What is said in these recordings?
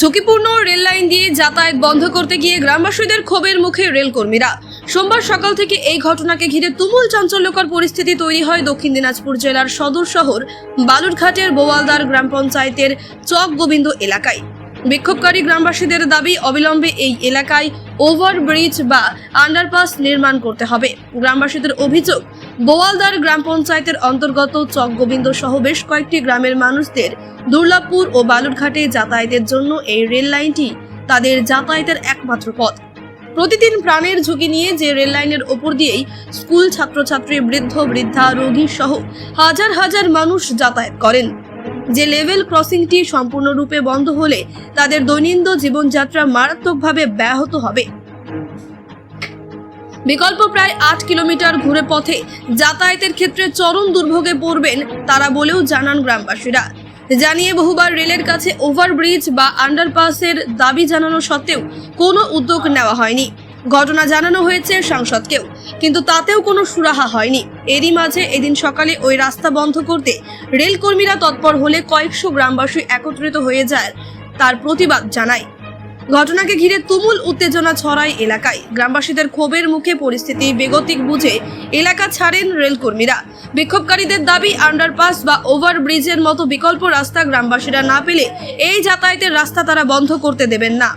ঝুঁকিপূর্ণ rail line দিয়ে যাতায়াত বন্ধ করতে গিয়ে গ্রামবাসীদের ক্ষোভের মুখে রেলকর্মীরা। সোমবার সকাল থেকে এই ঘটনাকে ঘিরে তুমুল চাঞ্চল্যকর পরিস্থিতি তৈরি হয় দক্ষিণ দিনাজপুর জেলার সদর শহর, বালুরঘাটের বোয়ালদার গ্রাম পঞ্চায়েতের চক গোবিন্দ এলাকায়। বিক্ষোভকারী গ্রামবাসীদের দাবি, অবিলম্বে এই এলাকায় ওভারব্রিজ বা আন্ডারপাস নির্মাণ করতে হবে। গ্রামবাসীদের অভিযোগ বোয়ালদার গ্রাম পঞ্চায়েতের অন্তর্গত চক গোবিন্দ সহ বেশ কয়েকটি গ্রামের মানুষদের দুর্লাভপুর ও বালুরঘাটে যাতায়াতের জন্য এই রেল লাইনটি তাদের যাতায়াতের একমাত্র পথ। প্রতিদিন প্রাণের ঝুঁকি নিয়ে যে রেল লাইনের ওপর দিয়েই স্কুল ছাত্রছাত্রী, বৃদ্ধ, বৃদ্ধা, রোগী সহ হাজার হাজার মানুষ যাতায়াত করেন। যে লেভেল ক্রসিংটি সম্পূর্ণরূপে বন্ধ হলে তাদের দৈনন্দিন জীবনযাত্রা মারাত্মকভাবে ব্যাহত হবে। বিকল্প প্রায় আট কিলোমিটার ঘুরে পথে যাতায়াতের ক্ষেত্রে চরম দুর্ভোগে পড়বেন তারা বলেও জানান গ্রামবাসীরা। জানিয়ে বহুবার রেলের কাছে ওভারব্রিজ বা আন্ডারপাসের দাবি জানানো সত্ত্বেও কোনো উদ্যোগ নেওয়া হয়নি। ঘটনা জানানো হয়েছে সাংসদকেও, কিন্তু তাতেও কোনো সুরাহা হয়নি। এরই মাঝে এদিন সকালে ওই রাস্তা বন্ধ করতে রেলকর্মীরা তৎপর হলে কয়েকশো গ্রামবাসী একত্রিত হয়ে যায়, তার প্রতিবাদ জানায়। ঘটনাকে ঘিরে তুমুল উত্তেজনা ছড়ায় এলাকায়। গ্রামবাসীদের ক্ষোভের মুখে পরিস্থিতি বেগতিক বুঝে এলাকা ছাড়েন রেলকর্মীরা। বিক্ষোভকারীদের দাবি আন্ডারপাস বা ওভারব্রিজের মতো বিকল্প রাস্তা গ্রামবাসীরা না পেলে এই যাতায়াতের রাস্তা তারা বন্ধ করতে দেবেন না।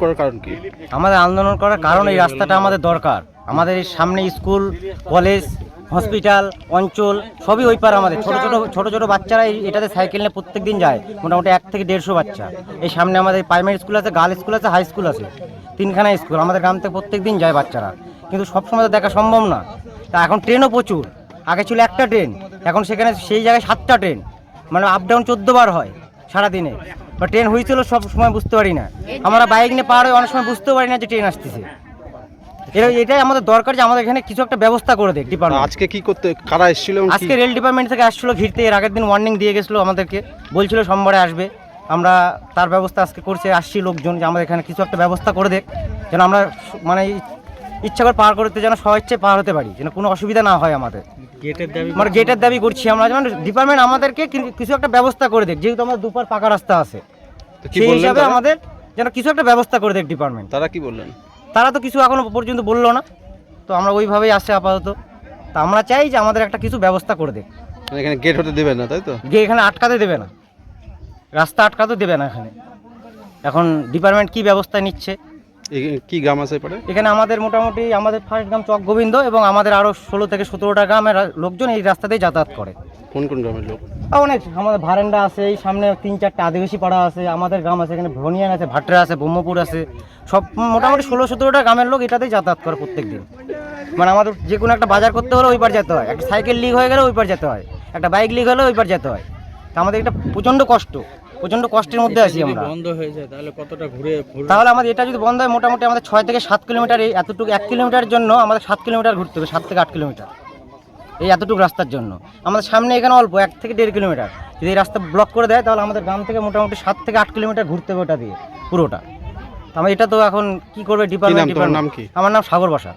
করার কারণ কি? আমাদের আন্দোলন করার কারণ এই রাস্তাটা আমাদের দরকার। আমাদের সামনে স্কুল কলেজ হসপিটাল, অঞ্চল, সবই ওই পার আমাদের। ছোট ছোট ছোট, ছোটো বাচ্চারা এটাতে সাইকেল নিয়ে প্রত্যেক দিন যায়। মোটামুটি এক থেকে দেড়শো বাচ্চা। এই সামনে আমাদের প্রাইমারি স্কুল আছে গার্ল স্কুল আছে হাই স্কুল আছে। তিনখানা স্কুল আমাদের গ্রাম থেকে প্রত্যেক দিন যায় বাচ্চারা। কিন্তু সবসময় তো দেখা সম্ভব না। তা এখন ট্রেনও প্রচুর। আগে ছিল একটা ট্রেন এখন সেখানে সেই জায়গায় সাতটা ট্রেন মানে আপ ডাউন চোদ্দ বার হয় সারাদিনে। বা ট্রেন হয়েছিল সব সময় বুঝতে পারি না। আমরা বাইক নিয়ে পার হয়ে অনেক সময় বুঝতেও পারি না যে ট্রেন আসতেছে। এটা এটাই আমাদের দরকার যে আমাদের এখানে কিছু একটা ব্যবস্থা করে দেয় ডিপার্টমেন্ট আজকে কি করতে কারা এসেছিল এবং কি- আজকে রেল ডিপার্টমেন্ট থেকে আসছিল ঘিরতে এর আগের দিন ওয়ার্নিং দিয়ে গেছিল আমাদেরকে। বলছিল সোমবারে আসবে। আমরা তার ব্যবস্থা আজকে করছে আসছি লোকজন যে আমাদের এখানে কিছু একটা ব্যবস্থা করে দেখ যেন আমরা স- মানে ই- ইচ্ছা করে পার করতে যেন স্বেচ্ছে পার হতে পারি যেন কোনো অসুবিধা না হয় আমাদের। গেটের দাবি মানে গেটের দাবি করছি আমরা। যেমন ডিপার্টমেন্ট আমাদেরকে কি- কিছু একটা ব্যবস্থা করে দেখ যেহেতু আমাদের দুপার পাকা রাস্তা আছে। তো কি সেই বললেন হিসাবে তারা? আমাদের যেন কিছু একটা ব্যবস্থা করে দেখ ডিপার্টমেন্ট তারা কি বললেন? তারা তো কিছু এখনও পর্যন্ত বলল না। তো আমরা ওইভাবেই আসছে আপাতত। তা আমরা চাই যে আমাদের একটা কিছু ব্যবস্থা করে দেখ মানে এখানে গেট হতে দেবেন না তাই তো? গিয়ে এখানে আটকাতে দেবে না। রাস্তা আটকাতে দেবে না এখানে। এখন ডিপার্টমেন্ট কি ব্যবস্থা নিচ্ছে? কি গ্রাম আছে পরে এখানে আমাদের মোটামুটি আমাদের ফার্স্ট গ্রাম চক গোবিন্দ এবং আমাদের আরও ষোলো থেকে সতেরোটা গ্রামের লোকজন এই রাস্তাতেই যাতায়াত করে। কোন কোন গ্রামের লোক? আর অনেক। আমাদের ভারেন্ডা আছে এই সামনে তিন চারটে আদিবাসী পাড়া আছে আমাদের গ্রাম আছে এখানে ভনিয়ান আছে ভাটরা আছে ব্রহ্মপুর আছে। সব মোটামুটি ষোলো সতেরোটা গ্রামের লোক এটাতেই যাতায়াত করে প্রত্যেক দিন মানে আমাদের যে কোনো একটা বাজার করতে হলে ওই পার যেতে হয়। একটা সাইকেল লিক হয়ে গেলে ওই পার যেতে হয়। একটা বাইক লিক হলে ওই পার যেতে হয়। তা আমাদের এটা প্রচণ্ড কষ্ট। প্রচণ্ড কষ্টের মধ্যে আছি আমরা। বন্ধ হয়ে যায় তাহলে কতটা ঘুরে ঘুরে তাহলে আমাদের এটা যদি বন্ধ হয় মোটামুটি আমাদের ছয় থেকে সাত কিলোমিটার এই এতটুকু এক কিলোমিটারের জন্য আমাদের সাত কিলোমিটার ঘুরতে হবে সাত থেকে আট কিলোমিটার। এই এতটুকু রাস্তার জন্য। আমাদের সামনে এখানে অল্প এক থেকে দেড় কিলোমিটার। যদি এই রাস্তা ব্লক করে দেয় তাহলে আমাদের গ্রাম থেকে মোটামুটি সাত থেকে আট কিলোমিটার ঘুরতে হবে ওটা দিয়ে পুরোটা। আমরা এটা তো এখন কি করবে ডিপার্টমেন্ট নাম কি? আমার নাম সাগর বাসা